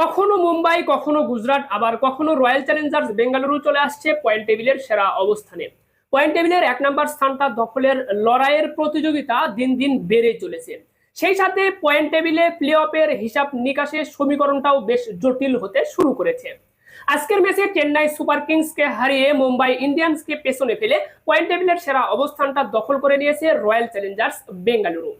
কখনো মুম্বাই, কখনো গুজরাট, আবার কখনো রয়্যাল চ্যালেঞ্জার্স বেঙ্গালুরু চলে আসছে পয়েন্ট টেবিলের সেরা অবস্থানে। পয়েন্ট টেবিলের এক নম্বর স্থানটা দখলের লড়াইয়ের প্রতিযোগিতা দিন দিন বেড়ে চলেছে। সেই সাথে পয়েন্ট টেবিলে প্লে অফের হিসাব নিকাশের সমীকরণটাও বেশ জটিল হতে শুরু করেছে। আজকের ম্যাচে চেন্নাই সুপার কিংসকে হারিয়ে মুম্বাই ইন্ডিয়ান্সকে পেছনে ফেলে পয়েন্ট টেবিলের সেরা অবস্থানটা দখল করে নিয়েছে রয়্যাল চ্যালেঞ্জার্স বেঙ্গালুরু।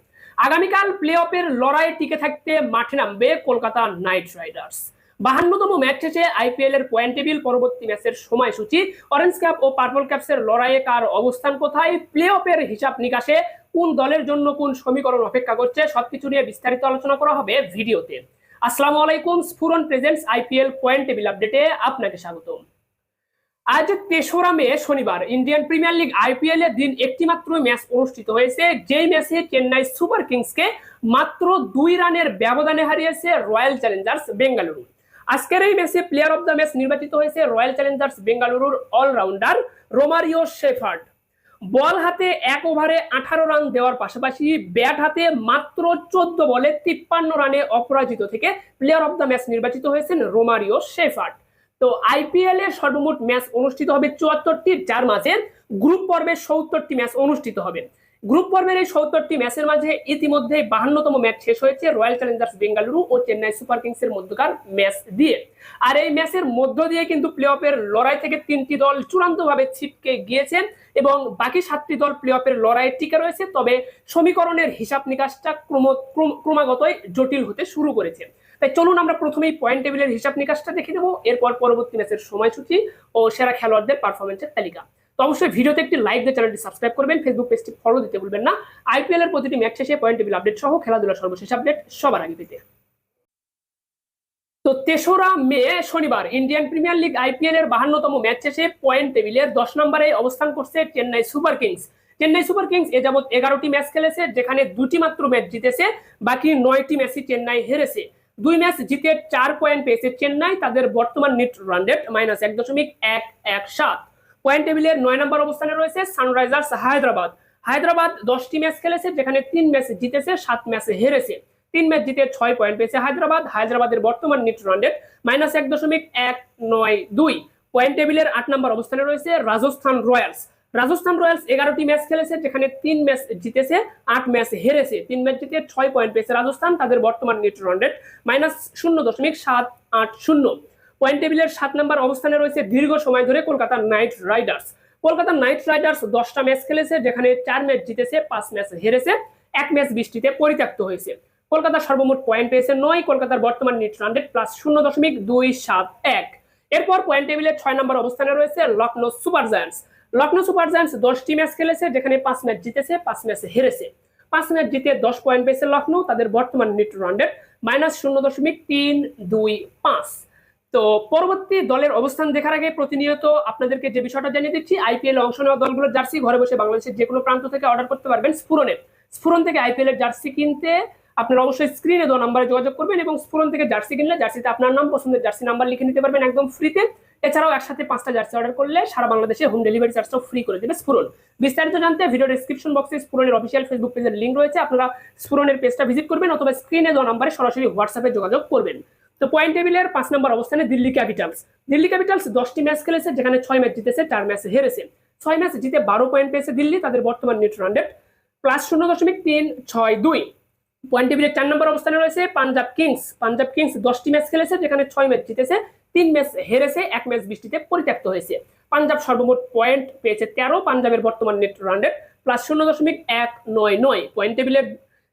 আগামীকাল প্লে অফের লড়াই টিকে থাকতে মাঠে নামবে কলকাতা নাইট রাইডার্স। বাহান্নতম ম্যাচ শেষে আইপিএল এর পয়েন্ট টেবিল পরবর্তী ম্যাচের সময়সূচি। অরেঞ্জ ক্যাপ ও পার্পল ক্যাপসের লড়াইয়ে কার অবস্থান কোথায়? প্লে অফের হিসাব নিকাশে কোন দলের জন্য কোন সমীকরণ অপেক্ষা করছে সবকিছু নিয়ে বিস্তারিত আলোচনা করা হবে ভিডিওতে। আসসালামু আলাইকুম, Sphuran presents IPL point table আপডেটে আপনাকে স্বাগতম। আজ তেসরা মে শনিবার ইন্ডিয়ান প্রিমিয়ার লিগ আইপিএল এর দিন একটি মাত্র ম্যাচ অনুষ্ঠিত হয়েছে। যেই ম্যাচে চেন্নাই সুপার কিংসকে মাত্র দুই রানের ব্যবধানে হারিয়েছে রয়্যাল চ্যালেঞ্জার্স বেঙ্গালুরু। আজকের এই ম্যাচে প্লেয়ার অফ দ্য ম্যাচ নির্বাচিত হয়েছে রয়্যাল চ্যালেঞ্জার্স বেঙ্গালুরুর অলরাউন্ডার রোমারিও শেফার্ড। বল হাতে এক ওভারে আঠারো রান দেওয়ার পাশাপাশি ব্যাট হাতে মাত্র চোদ্দ বলে তিপ্পান্ন রানে অপরাজিত থেকে প্লেয়ার অফ দ্য ম্যাচ নির্বাচিত হয়েছেন রোমারিও শেফার্ড। তো আইপিএল এর সর্বমোট ম্যাচ অনুষ্ঠিত হবে চুয়াত্তরটি, যার মাঝে গ্রুপ পর্বে সত্তরটি ম্যাচ অনুষ্ঠিত হবে। গ্রুপ পর্বের এই সত্তরটি ম্যাচের মাঝে ইতিমধ্যে বাহান্নতম ম্যাচ শেষ হয়েছে রয়্যাল চ্যালেঞ্জার্স বেঙ্গালুরু ও চেন্নাই সুপার কিংস এর মধ্যকার ম্যাচ দিয়ে। আর এই ম্যাচের মধ্য দিয়ে কিন্তু প্লে অফের লড়াই থেকে তিনটি দল চূড়ান্তভাবে ছিটকে গিয়েছেন এবং বাকি সাতটি দল প্লে অফের লড়াইয়ে টিকে রয়েছে, তবে সমীকরণের হিসাব নিকাশটা ক্রম- ক্রম- ক্রমাগতই জটিল হতে শুরু করেছে। তাই চলুন আমরা প্রথমেই পয়েন্ট টেবিলের হিসাব নিকাশটা দেখে নেব। এরপর পরবর্তী ম্যাচের সময়সূচি ও সেরা খেলোয়াড়দের পারফরমেন্সের তালিকা। তো অবশ্যই ভিডিওতে একটি লাইক দিয়ে চ্যানেলটি সাবস্ক্রাইব করবেন ফেসবুক পেজটি ফলো দিতে ভুলবেন না। আইপিএল এর প্রতিটি ম্যাচ শেষে পয়েন্ট টেবিল আপডেট সহ খেলাধুলার সর্বশেষ আপডেট সবার আগে পেতে। তো তেসরা মে শনিবার ইন্ডিয়ান প্রিমিয়ার লিগ আইপিএল এর বাহান্নতম ম্যাচ শেষে পয়েন্ট টেবিলের দশ নম্বরে অবস্থান করছে Chennai super kings. Chennai super kings এ যাবৎ এগারোটি ম্যাচ খেলেছে, যেখানে দুটি মাত্র ম্যাচ জিতেছে, বাকি নয়টি ম্যাচই চেন্নাই হেরেছে। দুই ম্যাচ জিতে চার পয়েন্ট পেয়েছে চেন্নাই, তাদের বর্তমান নেট রান রেট মাইনাস এক দশমিক এক এক সাত। পয়েন্ট টেবিলের নয় নম্বর অবস্থানে রয়েছে সানরাইজার্স হায়দ্রাবাদ। হায়দ্রাবাদ দশটি ম্যাচ খেলেছে, যেখানে তিন ম্যাচ জিতেছে, সাত ম্যাচে হেরেছে। তিন ম্যাচ জিতে ছয় পয়েন্ট পেয়েছে হায়দ্রাবাদ। হায়দ্রাবাদের বর্তমান নেট রান রেট মাইনাস এক দশমিক এক নয় দুই। পয়েন্ট টেবিলের আট নম্বর অবস্থানে রয়েছে রাজস্থান রয়্যালস। রাজস্থান রয়্যালস এগারোটি ম্যাচ খেলেছে, যেখানে তিন ম্যাচ জিতেছে, আট ম্যাচ হেরেছে। তিন ম্যাচ জিতে ছয় পয়েন্ট পেয়েছে রাজস্থান, তাদের বর্তমান নেট রান রেট মাইনাস শূন্য দশমিক সাত আট শূন্য। পয়েন্ট টেবিলের সাত নম্বর অবস্থানে রয়েছে দীর্ঘ সময় ধরে Kolkata knight riders. Kolkata knight riders দশটা ম্যাচ খেলেছে, যেখানে চার ম্যাচ জিতেছে, পাঁচ ম্যাচ হেরেছে, এক ম্যাচ বৃষ্টিতে পরিত্যক্ত হয়েছে। কলকাতা সর্বমোট পয়েন্ট পেয়েছে নয়, কলকাতার বর্তমান নেট রান রেট প্লাস শূন্য দশমিক দুই সাত এক। এরপর পয়েন্ট টেবিলের ছয় নম্বর অবস্থানে রয়েছে Lucknow super giants. Lucknow super giants দশটি ম্যাচ খেলেছে, যেখানে পাঁচ ম্যাচ জিতেছে, পাঁচ ম্যাচ হেরেছে। পাঁচ ম্যাচ জিতে দশ পয়েন্ট পেয়েছে লখনৌ তাদের বর্তমান নেট রান মাইনাস শূন্য দশমিক তিন দুই পাঁচ। তো পরবর্তী দলের অবস্থান দেখার আগে প্রতিনিয়ত আপনাদেরকে যে বিষয়টা জানিয়ে দিচ্ছি আইপিএল অংশ নেওয়া দলগুলোর জার্সি ঘরে বসে বাংলাদেশের যে কোনো প্রান্ত থেকে অর্ডার করতে পারবেন স্ফুরনে স্ফুরন থেকে আইপিএল এর জার্সি কিনতে আপনারা অবশ্যই স্ক্রিনে দেওয়া নাম্বারে যোগাযোগ করবেন এবং স্ফুরন থেকে জার্সি কিনলে জার্সিতে আপনার নাম, পছন্দের জার্সি নাম্বার লিখে নিতে পারবেন একদম ফ্রিতে এছাড়াও একসাথে পাঁচটা জার্সি অর্ডার করলে সারা বাংলাদেশে হোম ডেলিভারি চার্জটাও ফ্রি করে দেবে স্ফুরন বিস্তারিত জানতে ভিডিও ডিসক্রিপশন বক্সে স্ফুরনের অফিসিয়াল ফেসবুক পেজের লিঙ্ক রয়েছে। আপনারা স্ফুরনের পেজটা ভিজিট করবেন অথবা স্ক্রিনে দেওয়া নাম্বারে সরাসরি হোয়াটসঅ্যাপে যোগাযোগ করবেন। তো পয়েন্ট টেবিলের পাঁচ নম্বর অবস্থানে দিল্লি ক্যাপিটালস দিল্লি ক্যাপিটালস দশটি ম্যাচ খেলেছে, যেখানে ছয় ম্যাচ জিতেছে, চার ম্যাচ হেরেছে। ছয় ম্যাচ জিতে বারো পয়েন্ট পেয়েছে দিল্লি, তাদের বর্তমান নেট রেট প্লাস শূন্য দশমিক তিন ছয় দুই। পয়েন্ট টেবিলের চার নম্বর অবস্থানে রয়েছে পাঞ্জাব কিংস পাঞ্জাব কিংস দশটি ম্যাচ খেলেছে, যেখানে ছয় ম্যাচ জিতেছে। তিন ম্যাচ হেরেছে, এক ম্যাচ বৃষ্টিতে পরিত্যক্ত হয়েছে। পাঞ্জাব সর্বমোট পয়েন্ট পেয়েছে তেরো, পাঞ্জাবের বর্তমান নেট রান রেট প্লাস শূন্য দশমিক এক নয় নয়। পয়েন্ট টেবিলের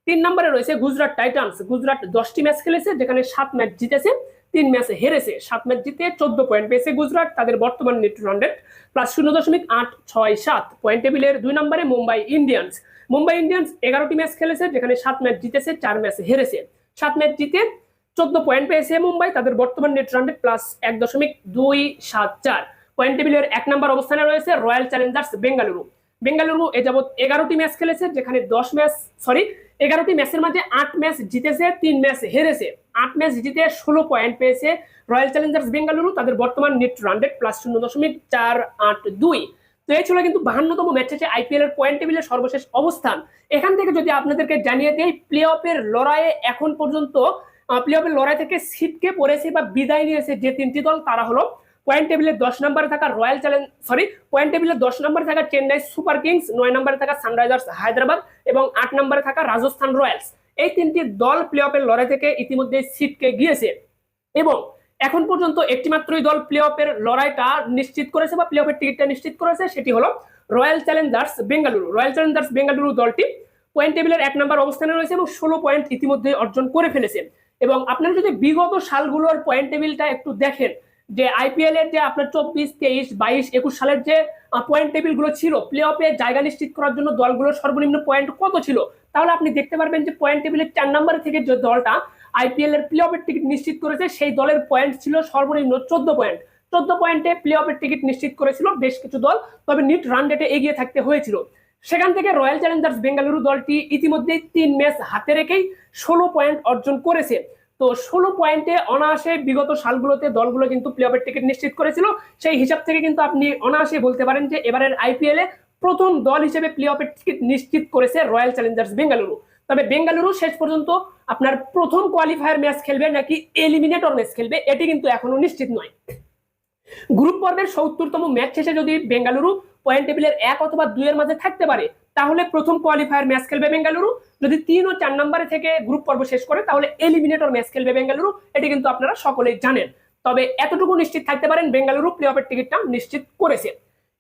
তিন নম্বরে রয়েছে গুজরাট টাইটান্স। গুজরাট দশটি ম্যাচ খেলেছে, যেখানে সাত ম্যাচ জিতেছে, তিন ম্যাচ হেরেছে। সাত ম্যাচ জিতে চোদ্দ পয়েন্ট পেয়েছে গুজরাট। তাদের বর্তমান নেট রান রেট প্লাস শূন্য দশমিক আট ছয় সাত। পয়েন্ট টেবিলের দুই নম্বরে মুম্বাই ইন্ডিয়ান্স। মুম্বাই ইন্ডিয়ান্স এগারোটি ম্যাচ খেলেছে, যেখানে সাত ম্যাচ জিতেছে, চার ম্যাচ হেরেছে। সাত ম্যাচ জিতে চোদ্দ পয়েন্ট পেয়েছে মুম্বাই, তাদের বর্তমান নেট রান রেট প্লাস এক দশমিক দুই সাত চার। পয়েন্ট টেবিলের এক নম্বর অবস্থানে রয়েছে রয়্যাল চ্যালেঞ্জার্স বেঙ্গালুরু বেঙ্গালুরু এ যাবৎ এগারোটি ম্যাচ খেলেছে, যেখানে দশ ম্যাচ সরি এগারোটি ম্যাচের মাঝে আট ম্যাচ জিতেছে, তিন ম্যাচ হেরেছে। আট ম্যাচ জিতে ষোলো পয়েন্ট পেয়েছে রয়্যাল চ্যালেঞ্জার্স বেঙ্গালুরু তাদের বর্তমান নেট রান রেট প্লাস শূন্য দশমিক চার আট দুই। তো এই ছিল কিন্তু বাহান্নতম ম্যাচ শেষে আইপিএল এর পয়েন্ট টেবিলের সর্বশেষ অবস্থান। এখান থেকে যদি আপনাদেরকে জানিয়ে দেই প্লে অফের লড়াইয়ে এখন পর্যন্ত প্লে অফের লড়াই থেকে ছিটকে পড়েছে বা বিদায় নিয়েছে যে তিনটি দল, তারা হলো পয়েন্ট টেবিলের দশ নম্বরে থাকা রয়্যাল চ্যালেঞ্জ সরি পয়েন্ট টেবিলের দশ নম্বরে থাকা চেন্নাই সুপার কিংস নয় নম্বরে থাকা সানরাইজার্স হায়দ্রাবাদ এবং আট নম্বরে থাকা রাজস্থান রয়্যালস এই তিনটি দল প্লে অফের লড়াই থেকে ইতিমধ্যে ছিটকে গিয়েছে। এবং এখন পর্যন্ত একটি মাত্রই দল প্লে অফের লড়াইটা নিশ্চিত করেছে বা প্লে অফের টিকিটটা নিশ্চিত করেছে, সেটি হলো royal challengers Bengaluru royal challengers Bengaluru দলটি পয়েন্ট টেবিলের এক নম্বর অবস্থানে রয়েছে এবং ষোলো পয়েন্ট ইতিমধ্যে অর্জন করে ফেলেছে। এবং আপনারা যদি বিগত সালগুলোর পয়েন্ট টেবিলটা একটু দেখেন, যে আইপিএল এর যে আপনার চব্বিশ, তেইশ, বাইশ, একুশ সালের যে পয়েন্ট টেবিলগুলো ছিল প্লে অফে জায়গা নিশ্চিত করার জন্য দলগুলোর সর্বনিম্ন পয়েন্ট কত ছিল? তাহলে আপনি দেখতে পারবেন যে পয়েন্ট টেবিলের চার নম্বর থেকে যে দলটা আইপিএল এর প্লে অফের টিকিট নিশ্চিত করেছে, সেই দলের পয়েন্ট ছিল সর্বনিম্ন চোদ্দ পয়েন্ট চোদ্দ পয়েন্টে প্লে অফের টিকিট নিশ্চিত করেছিল বেশ কিছু দল, তবে নিট রান রেটে এগিয়ে থাকতে হয়েছিল। সেখান থেকে রয়্যাল চ্যালেঞ্জার্স বেঙ্গালুরু দলটি ইতিমধ্যেই তিন ম্যাচ হাতে রেখেই ষোলো পয়েন্ট অর্জন করেছে। তো ষোলো পয়েন্টে অনায়াসে বিগত সালগুলোতে দলগুলো কিন্তু প্লে অফের টিকিট নিশ্চিত করেছিল। সেই হিসাব থেকে কিন্তু আপনি অনায়াসে বলতে পারেন যে এবারের আইপিএল প্রথম দল হিসেবে প্লে অফের টিকিট নিশ্চিত করেছে রয়্যাল চ্যালেঞ্জার্স বেঙ্গালুরু তবে বেঙ্গালুরু শেষ পর্যন্ত আপনার প্রথম কোয়ালিফায়ার ম্যাচ খেলবে নাকি এলিমিনেটর ম্যাচ খেলবে, এটি কিন্তু এখনও নিশ্চিত নয়। গ্রুপ পর্বের সত্তরতম ম্যাচ শেষে যদি বেঙ্গালুরু পয়েন্ট টেবিলের এক অথবা দুইয়ের মাঝে থাকতে পারে, তাহলে প্রথম কোয়ালিফায়ার ম্যাচ খেলবে বেঙ্গালুরু। যদি তিন ও চার নম্বরে থেকে গ্রুপ পর্ব শেষ করে, তাহলে এলিমিনেটর ম্যাচ খেলবে বেঙ্গালুরু। এটি কিন্তু আপনারা সকলেই জানেন। তবে এতটুকু নিশ্চিত থাকতে পারেন, বেঙ্গালুরু প্লে অফের টিকিটটা নিশ্চিত করেছে।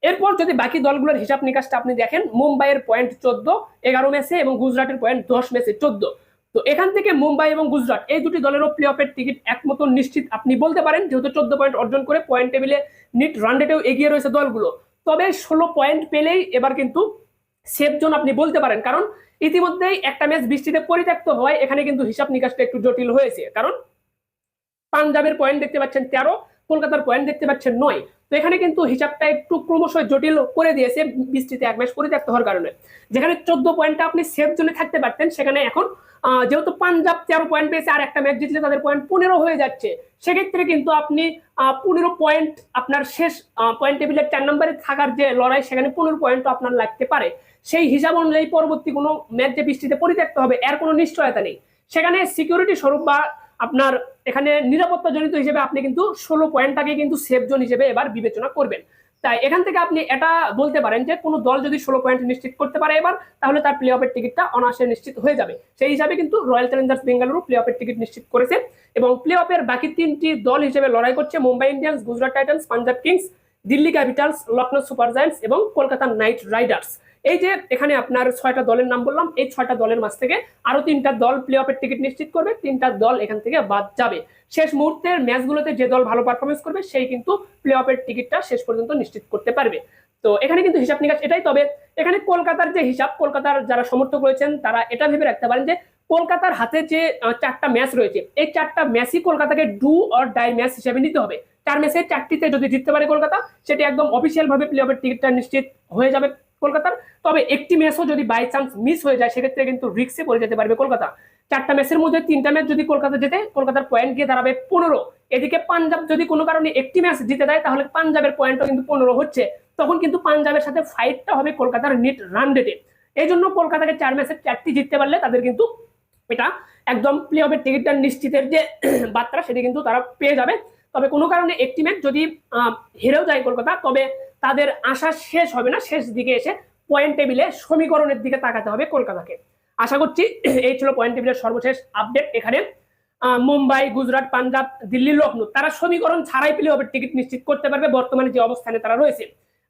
এরপর যদি বাকি দলগুলোর হিসাব নিকাশটা আপনি দেখেন, মুম্বাইয়ের পয়েন্ট চোদ্দ, এগারো ম্যাচে এবং গুজরাটের পয়েন্ট দশ ম্যাচে চোদ্দ। তো এখান থেকে মুম্বাই এবং গুজরাট, এই দুটি দলেরও প্লে অফের টিকিট একমত নিশ্চিত আপনি বলতে পারেন, যেহেতু চোদ্দ পয়েন্ট অর্জন করে পয়েন্ট টেবিলে নিট রান রেটেও এগিয়ে রয়েছে দলগুলো। তবে ষোলো পয়েন্ট পেলেই এবার কিন্তু সেফ জোন আপনি বলতে পারেন। কারণ ইতিমধ্যেই একটা ম্যাচ বৃষ্টিতে পরিত্যক্ত হয় এখানে কিন্তু হিসাব নিকাশটা একটু জটিল হয়েছে। কারণ পাঞ্জাবের পয়েন্ট দেখতে পাচ্ছেন তেরো, কলকাতার পয়েন্ট দেখতে পাচ্ছেন নয়। তো এখানে কিন্তু হিসাবটা একটু ক্রমশ জটিল করে দিয়েছে বৃষ্টিতে এক ম্যাচ পরিত্যক্ত হওয়ার কারণে। যেখানে চোদ্দ পয়েন্টটা আপনি সেফ জোনে থাকতে পারতেন, সেখানে এখন যেহেতু পাঞ্জাব তেরো পয়েন্ট পেয়েছে, আর একটা ম্যাচ জিতলে তাদের পয়েন্ট পনেরো হয়ে যাচ্ছে। সেক্ষেত্রে কিন্তু আপনি পনেরো পয়েন্ট আপনার শেষ পয়েন্ট টেবিলের চার নম্বরে থাকার যে লড়াই, সেখানে পনেরো পয়েন্টও আপনার লাগতে পারে। সেই হিসাব অনুযায়ী পরবর্তী কোনো ম্যাচ যে বৃষ্টিতে পরিত্যক্ত হবে, এর কোনো নিশ্চয়তা নেই। সেখানে সিকিউরিটি স্বরূপ বা আপনার এখানে নিরাপত্তা জনিত হিসেবে আপনি কিন্তু ষোলো পয়েন্টটাকে কিন্তু সেফ জোন হিসেবে এবার বিবেচনা করবেন। তাই এখান থেকে আপনি এটা বলতে পারেন যে কোনো দল যদি ষোলো পয়েন্ট নিশ্চিত করতে পারে এবার, তাহলে তার প্লে অফের টিকিটটা অনায়াসে নিশ্চিত হয়ে যাবে। সেই হিসাবে কিন্তু রয়্যাল চ্যালেঞ্জার্স বেঙ্গালুরু প্লে অফের টিকিট নিশ্চিত করেছে এবং প্লে অফের বাকি তিনটি দল হিসেবে লড়াই করছে Mumbai Indians Gujarat titans Punjab kings Delhi capitals Lucknow super giants এবং কলকাতা নাইট রাইডার্স এই যে এখানে আপনার ছয়টা দলের নাম বললাম, এই ছয়টা দলের মাঝ থেকে আরও তিনটা দল প্লে অফের টিকিট নিশ্চিত করবে, তিনটা দল এখান থেকে বাদ যাবে। শেষ মুহূর্তের ম্যাচগুলোতে যে দল ভালো পারফরমেন্স করবে, সেই কিন্তু প্লে অফের টিকিটটা শেষ পর্যন্ত নিশ্চিত করতে পারবে। তো এখানে কিন্তু হিসাব নিকাশ এটাই, তবে এখানে কলকাতার যে হিসাব, কলকাতার যারা সমর্থক রয়েছেন, তারা এটা ভেবে রাখতে পারেন যে কলকাতার হাতে যে চারটা ম্যাচ রয়েছে, এই চারটা ম্যাচই কলকাতাকে ডু অর ডাই ম্যাচ হিসেবে নিতে হবে। চার ম্যাচে চারটিতে যদি জিততে পারে কলকাতা, সেটি একদম অফিসিয়াল ভাবে প্লে অফের টিকিটটা নিশ্চিত হয়ে যাবে। কলকাতার। তবে একটি ম্যাচও যদি বাই চান্স মিস হয়ে যায়, সেক্ষেত্রে কিন্তু রিক্সে পড়ে যেতে পারবে কলকাতা। চারটা ম্যাচের মধ্যে তিনটা ম্যাচ যদি কলকাতা জেতে, কলকাতার পয়েন্ট গিয়ে দাঁড়াবে পনেরো। এদিকে পাঞ্জাব যদি কোনো কারণে একটি ম্যাচ জিতে দেয়, তাহলে পাঞ্জাবের পয়েন্টও কিন্তু পনেরো হচ্ছে। তখন কিন্তু পাঞ্জাবের সাথে ফাইটটা হবে কলকাতার নিট রান রেটে এই জন্য কলকাতাকে চার ম্যাচের চারটি জিততে পারলে তাদের কিন্তু এটা একদম প্লে অফের টিকিটটা নিশ্চিতের যে বার্তা সেটি কিন্তু তারা পেয়ে যাবে। তবে কোনো কারণে একটি ম্যাচ যদি হেরেও যায় কলকাতা, তবে তাদের আশা শেষ হবে না, শেষ দিকে এসে পয়েন্ট টেবিলে সমীকরণের দিকে তাকাতে হবে কলকাতাকে। আশা করছি এই ছিল পয়েন্ট টেবিলের সর্বশেষ আপডেট এখানে। মুম্বাই, গুজরাট, পাঞ্জাব, দিল্লি লখনৌ তারা সমীকরণ ছাড়াই প্লে অফের টিকিট নিশ্চিত করতে পারবে, বর্তমানে যে অবস্থানে তারা রয়েছে।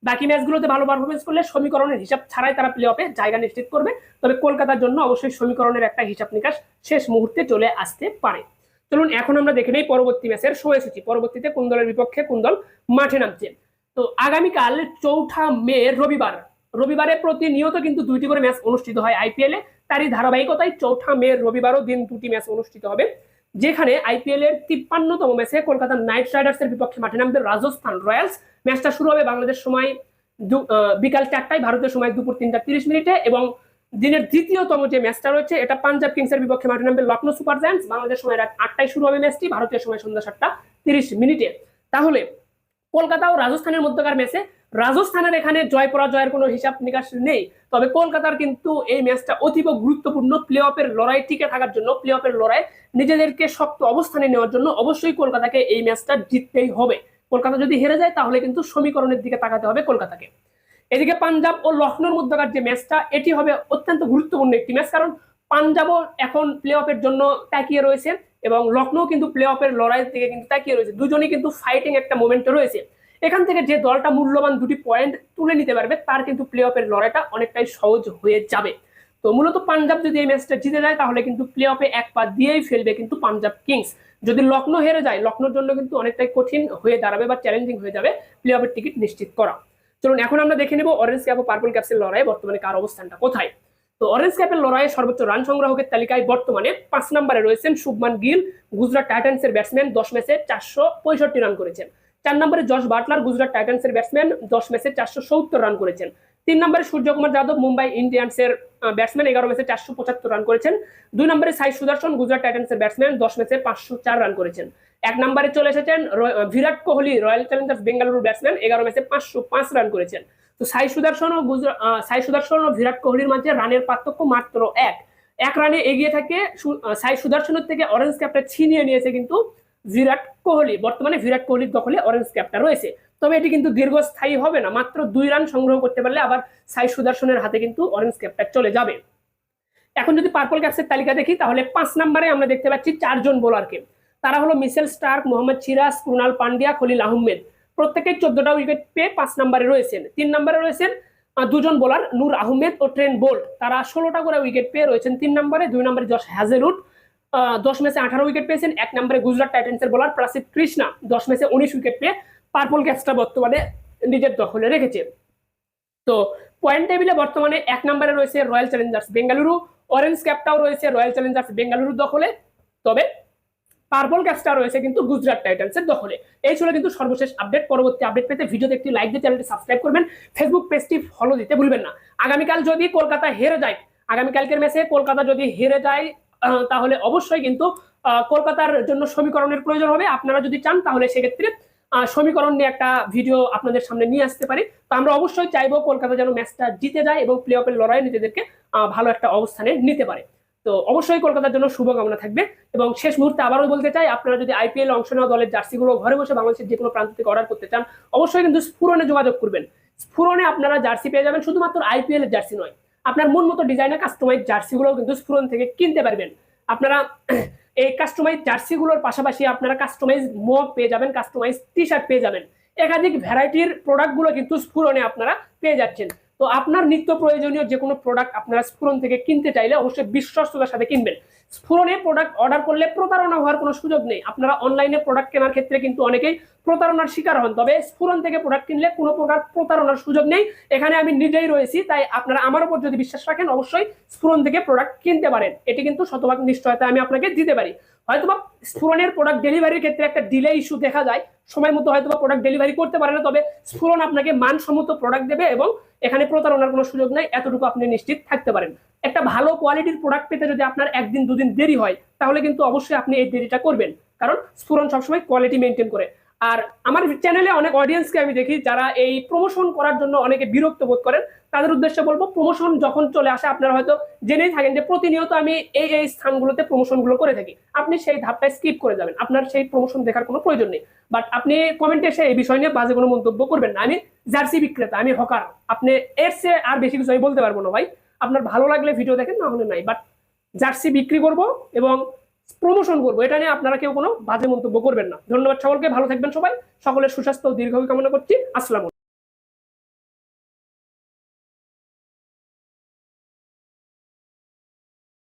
বাকি ম্যাচগুলোতে ভালো পারফরমেন্স করলে সমীকরণের হিসাব ছাড়াই তারা প্লে অফে জায়গা নিশ্চিত করবে। তবে কলকাতার জন্য অবশ্যই সমীকরণের একটা হিসাব নিকাশ শেষ মুহূর্তে চলে আসতে পারে। চলুন, এখন আমরা দেখে নেই পরবর্তী ম্যাচের এসেছি পরবর্তীতে কোন দলের বিপক্ষে কোন দল মাঠে নামছে? তো আগামীকাল চৌঠা মে রবিবার, রবিবারে প্রতিনিয়ত কিন্তু দুইটি করে ম্যাচ অনুষ্ঠিত হয় আইপিএল তারই ধারাবাহিকতায় চৌঠা মে রবিবারও দিন দুটি ম্যাচ অনুষ্ঠিত হবে, যেখানে আইপিএল এর তিপ্পান্নতম ম্যাচে কলকাতা নাইট রাইডার্স এর বিপক্ষে মাঠে নামবে রাজস্থান রয়্যালস। ম্যাচটা শুরু হবে বাংলাদেশ সময় বিকাল চারটায়, ভারতের সময় দুপুর তিনটা তিরিশ মিনিটে এবং দিনের দ্বিতীয়তম যে ম্যাচটা রয়েছে, এটা পাঞ্জাব কিংসের বিপক্ষে মাঠে নামবে লখনৌ সুপার জায়ান্টস। বাংলাদেশ সময় রাত আটটায় শুরু হবে ম্যাচটি ভারতীয় সময় সন্ধ্যা সাতটা তিরিশ মিনিটে। তাহলে কলকাতা ও রাজস্থানের মধ্যকার ম্যাচে রাজস্থানের এখানে জয় পরাজয়ের কোনো হিসাব নিকাশ নেই। তবে কলকাতার কিন্তু এই ম্যাচটা অতীব গুরুত্বপূর্ণ প্লে অফের লড়াই, টিকে থাকার জন্য প্লে অফের লড়াই, নিজেদেরকে শক্ত অবস্থানে নেওয়ার জন্য অবশ্যই কলকাতাকে এই ম্যাচটা জিততেই হবে। কলকাতা যদি হেরে যায়, তাহলে কিন্তু সমীকরণের দিকে তাকাতে হবে কলকাতাকে। এদিকে পাঞ্জাব ও লখনৌর মধ্যকার যে ম্যাচটা, এটি হবে অত্যন্ত গুরুত্বপূর্ণ একটি ম্যাচ, কারণ পাঞ্জাবও এখন প্লে অফের জন্য তাকিয়ে রয়েছে। এবং লখনৌ কিন্তু প্লে অফের লড়াইয়ের দিকে কিন্তু তাকিয়ে রয়েছে। দুজনেই কিন্তু ফাইটিং একটা মোমেন্টে রয়েছে। এখান থেকে যে দলটা মূল্যবান দুটি পয়েন্ট তুলে নিতে পারবে, তার কিন্তু প্লে অফের লড়াইটা অনেকটাই সহজ হয়ে যাবে। তো মূলত পাঞ্জাব যদি এই ম্যাচটা জিতে যায়, তাহলে কিন্তু প্লে অফে এক পা দিয়েই ফেলবে কিন্তু পাঞ্জাব কিংস যদি লখনৌ হেরে যায় লখনৌর জন্য কিন্তু অনেকটাই কঠিন হয়ে দাঁড়াবে বা চ্যালেঞ্জিং হয়ে যাবে প্লে অফের টিকিট নিশ্চিত করা। চলুন, এখন আমরা দেখে নেব অরেঞ্জ ক্যাপ ও পার্পল ক্যাপসের লড়াই বর্তমানে কার অবস্থানটা কোথায়? তো অরেঞ্জ ক্যাপের লড়াইয়ে সর্বোচ্চ রান সংগ্রাহকের তালিকায় বর্তমানে পাঁচ নম্বরে রয়েছেন শুভমান গিল, গুজরাট টাইটান্সের ব্যাটসম্যান দশ ম্যাচে চারশো পঁয়ষট্টি রান করেছেন। চার নম্বরে জশ বাটলার, গুজরাট টাইটান্সের ব্যাটসম্যান দশ ম্যাচে চারশো সত্তর রান করেছেন। তিন নম্বরে সূর্যকুমার যাদব, মুম্বাই ইন্ডিয়ান্সের ব্যাটসম্যান এগারো ম্যাচে চারশো পঁচাত্তর রান করেছেন। দুই নম্বরে সাই সুদর্শন, গুজরাট টাইটান্সের ব্যাটসম্যান দশ ম্যাচে পাঁচশো চার রান করেছেন। এক নম্বরে চলে এসেছেন Virat Kohli, royal challengers Bengaluru batsman এগারো ম্যাচে পাঁচশো পাঁচ রান করেছেন। তো সাই সুদর্শন ও সাই সুদর্শন ও বিরাট কোহলির মাঝে রানের পার্থক্য মাত্র এক। এক রানে এগিয়ে থাকে সাই সুদর্শনের থেকে অরেঞ্জ ক্যাপটা ছিনিয়ে নিয়েছে কিন্তু বিরাট কোহলি। বর্তমানে বিরাট কোহলির দখলে অরেঞ্জ ক্যাপটা রয়েছে। তবে এটি কিন্তু দীর্ঘস্থায়ী হবে না। মাত্র দুই রান সংগ্রহ করতে পারলে আবার সাই সুদর্শনের হাতে কিন্তু অরেঞ্জ ক্যাপটা চলে যাবে। এখন যদি পার্পল ক্যাপসের তালিকা দেখি, তাহলে পাঁচ নম্বরে আমরা দেখতে পাচ্ছি চারজন বোলারকে তারা হলো মিসেল স্টার্ক, মোহাম্মদ সিরাজ, কুনাল পান্ডিয়া, খলিল আহমেদ। প্রত্যেকেই চোদ্দটা উইকেট পেয়ে পাঁচ নম্বরে রয়েছেন। তিন নম্বরে রয়েছেন দুজন বোলার নূর আহমেদ ও ট্রেন বোল্ট। তারা ষোলোটা করে উইকেট পেয়ে রয়েছেন তিন নম্বরে দুই নম্বরে জশ হ্যাজেলউড আহ, দশ ম্যাচে আঠারো উইকেট পেয়েছেন এক নম্বরে গুজরাট টাইটান্সের বোলার প্রাসিদ কৃষ্ণা। দশ ম্যাচে উনিশ উইকেট পেয়ে পার্পল ক্যাপসটা বর্তমানে নিজের দখলে রেখেছে। তো পয়েন্ট টেবিলে বর্তমানে এক নম্বরে রয়েছে রয়্যাল চ্যালেঞ্জার্স বেঙ্গালুরু অরেঞ্জ ক্যাপটাও রয়েছে রয়্যাল চ্যালেঞ্জার্স বেঙ্গালুরুর দখলে। তবে পার্পল ক্যাপটা রয়েছে কিন্তু গুজরাট টাইটান্সের দখলে। এই ছিল কিন্তু সর্বশেষ আপডেট পরবর্তী আপডেট পেতে ভিডিওতে একটি লাইক দিয়ে চ্যানেলটি সাবস্ক্রাইব করবেন। ফেসবুক পেজটি ফলো দিতে ভুলবেন না। আগামীকাল যদি কলকাতা হেরে যায়, আগামীকালকের ম্যাচে কলকাতা যদি হেরে যায় তাহলে অবশ্যই কিন্তু কলকাতার জন্য সমীকরণের প্রয়োজন হবে। আপনারা যদি চান, তাহলে সেক্ষেত্রে সমীকরণ নিয়ে একটা ভিডিও আপনাদের সামনে নিয়ে আসতে পারি। তো আমরা অবশ্যই চাইব কলকাতা যেন ম্যাচটা জিতে যায় এবং প্লে অফের লড়াই নিজেদেরকে ভালো একটা অবস্থানে নিতে পারে। তো অবশ্যই কলকাতার জন্য শুভকামনা থাকবে। এবং শেষ মুহূর্তে আবারও বলতে চাই, আপনারা যদি আইপিএল অংশ নেওয়া দলের জার্সিগুলো ঘরে বসে বাংলাদেশের যে কোনো প্রান্ত থেকে অর্ডার করতে চান, অবশ্যই কিন্তু স্ফুরনে যোগাযোগ করবেন। স্ফুরনে আপনারা জার্সি পেয়ে যাবেন, শুধুমাত্র আইপিএল এর জার্সি নয়, আপনার মন মতো ডিজাইনের কাস্টমাইজ জার্সিগুলো কিন্তু স্ফুরন থেকে কিনতে পারবেন। আপনারা এই কাস্টমাইজ জার্সিগুলোর পাশাপাশি আপনারা কাস্টমাইজ মগ পেয়ে যাবেন কাস্টমাইজ টি শার্ট পেয়ে যাবেন। একাধিক ভ্যারাইটির প্রোডাক্টগুলো কিন্তু স্ফুরনে আপনারা পেয়ে যাচ্ছেন। তো আপনার নিত্য প্রয়োজনীয় যে কোনো প্রোডাক্ট আপনারা স্ফুরন থেকে কিনতে চাইলে অবশ্যই বিশ্বস্ততার সাথে কিনবেন। স্ফুরনে প্রোডাক্ট অর্ডার করলে প্রতারণা হওয়ার কোনো সুযোগ নেই। আপনারা অনলাইনে প্রোডাক্ট কেনার ক্ষেত্রে কিন্তু অনেকেই প্রতারণার শিকার হন। তবে স্ফুরন থেকে প্রোডাক্ট কিনলে কোনো প্রকার প্রতারণার সুযোগ নেই। এখানে আমি নিজেই রয়েছি, তাই আপনারা আমার উপর যদি বিশ্বাস রাখেন, অবশ্যই স্ফুরন থেকে প্রোডাক্ট কিনতে পারেন। এটি কিন্তু শতভাগ নিশ্চয়তা আমি আপনাকে দিতে পারি। হয়তোবা স্ফুরনের প্রোডাক্ট ডেলিভারির ক্ষেত্রে একটা ডিলে ইস্যু দেখা যায়। সময় মতো হয়তো বা প্রোডাক্ট ডেলিভারি করতে পারে না, তবে স্ফুরন আপনাকে মানসম্মত প্রোডাক্ট দেবে এবং এখানে প্রতারণার কোনো সুযোগ নাই, এতটুকু আপনি নিশ্চিত থাকতে পারেন। একটা ভালো কোয়ালিটির প্রোডাক্ট পেতে যদি আপনার একদিন, দুদিন দেরি হয়, তাহলে কিন্তু অবশ্যই আপনি এই দেরিটা করবেন। কারণ স্ফুরন সবসময় কোয়ালিটি মেনটেন করে। আর আমার চ্যানেলে অনেক অডিয়েন্সকে আমি দেখি যারা এই প্রমোশন করার জন্য অনেকে বিরক্ত বোধ করেন। তাদের উদ্দেশ্যে বলব প্রমোশন যখন চলে আসে, আপনারা হয়তো জেনেই থাকেন যে প্রতিনিয়ত আমি এই এই স্থানগুলোতে প্রমোশনগুলো করে থাকি। আপনি সেই ধাপটা স্কিপ করে যাবেন। আপনার সেই প্রমোশন দেখার কোনো প্রয়োজন নেই। বাট আপনি কমেন্টে এসে এই বিষয় নিয়ে বাজে কোনো মন্তব্য করবেন না। আমি জার্সি বিক্রেতা, আমি হকার আপনি এর চেয়ে আর বেশি কিছু আমি বলতে পারব না ভাই। আপনার ভালো লাগলে ভিডিও দেখেন, না হলে নাই। বাট জার্সি বিক্রি করব এবং প্রমোশন করব। এটা নিয়ে আপনারা কেউ কোনো বাজে মন্তব্য করবেন না। ধন্যবাদ সকলকে, ভালো থাকবেন সবাই। সকলের সুস্বাস্থ্য ও দীর্ঘ কামনা করছি। আসসালাম